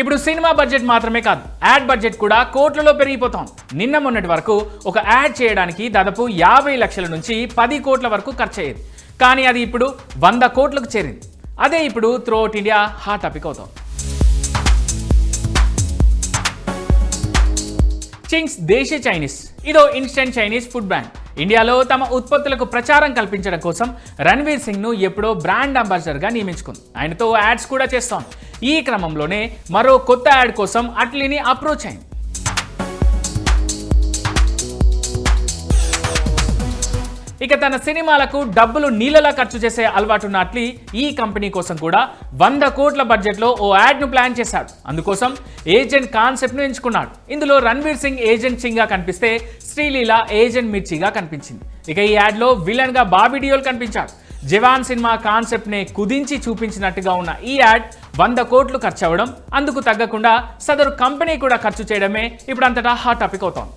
ఇప్పుడు cinema budget మాత్రమే కాదు యాడ్ బడ్జెట్ కూడా కోట్లలో పెరిగిపోతాం నిన్న మొన్నటి వరకు ఒక యాడ్ చేయడానికి దాదాపు యాభై లక్షల నుంచి పది కోట్ల వరకు ఖర్చు అయ్యేది కానీ అది ఇప్పుడు వంద కోట్లకు చేరింది. అదే ఇప్పుడు త్రూఅవుట్ ఇండియా హాట్ టాపిక్ అవుతాం చింగ్స్ దేశీ చైనీస్ ఇదో ఇన్స్టెంట్ చైనీస్ ఫుడ్ బ్రాండ్. ఇండియాలో తమ ఉత్పత్తులకు ప్రచారం కల్పించడం కోసం రణ్వీర్ సింగ్ను ఎప్పుడో బ్రాండ్ అంబాసిడర్గా నియమించుకుంది. ఆయనతో యాడ్స్ కూడా చేస్తాం ఈ క్రమంలోనే మరో కొత్త యాడ్ కోసం అట్లీని అప్రోచ్ అయింది. ఇక తన సినిమాలకు డబ్బులు నీళ్ళలా ఖర్చు చేసే అలవాటున్న అట్లీ ఈ కంపెనీ కోసం కూడా వంద కోట్ల బడ్జెట్లో ఓ యాడ్ను ప్లాన్ చేశాడు. అందుకోసం ఏజెంట్ కాన్సెప్ట్ను ఎంచుకున్నాడు. ఇందులో రణ్వీర్ సింగ్ ఏజెంట్ సింగ్గా కనిపిస్తే శ్రీలీల ఏజెంట్ మిర్చిగా కనిపించింది. ఇక ఈ యాడ్లో విలన్గా బాబీ డియోల్ కనిపించాడు. జవాన్ సినిమా కాన్సెప్ట్ని కుదించి చూపించినట్టుగా ఉన్న ఈ యాడ్ వంద కోట్లు ఖర్చు అవ్వడం అందుకు తగ్గకుండా సదరు కంపెనీ కూడా ఖర్చు చేయడమే ఇప్పుడు అంతటా హాట్ టాపిక్ అవుతోంది.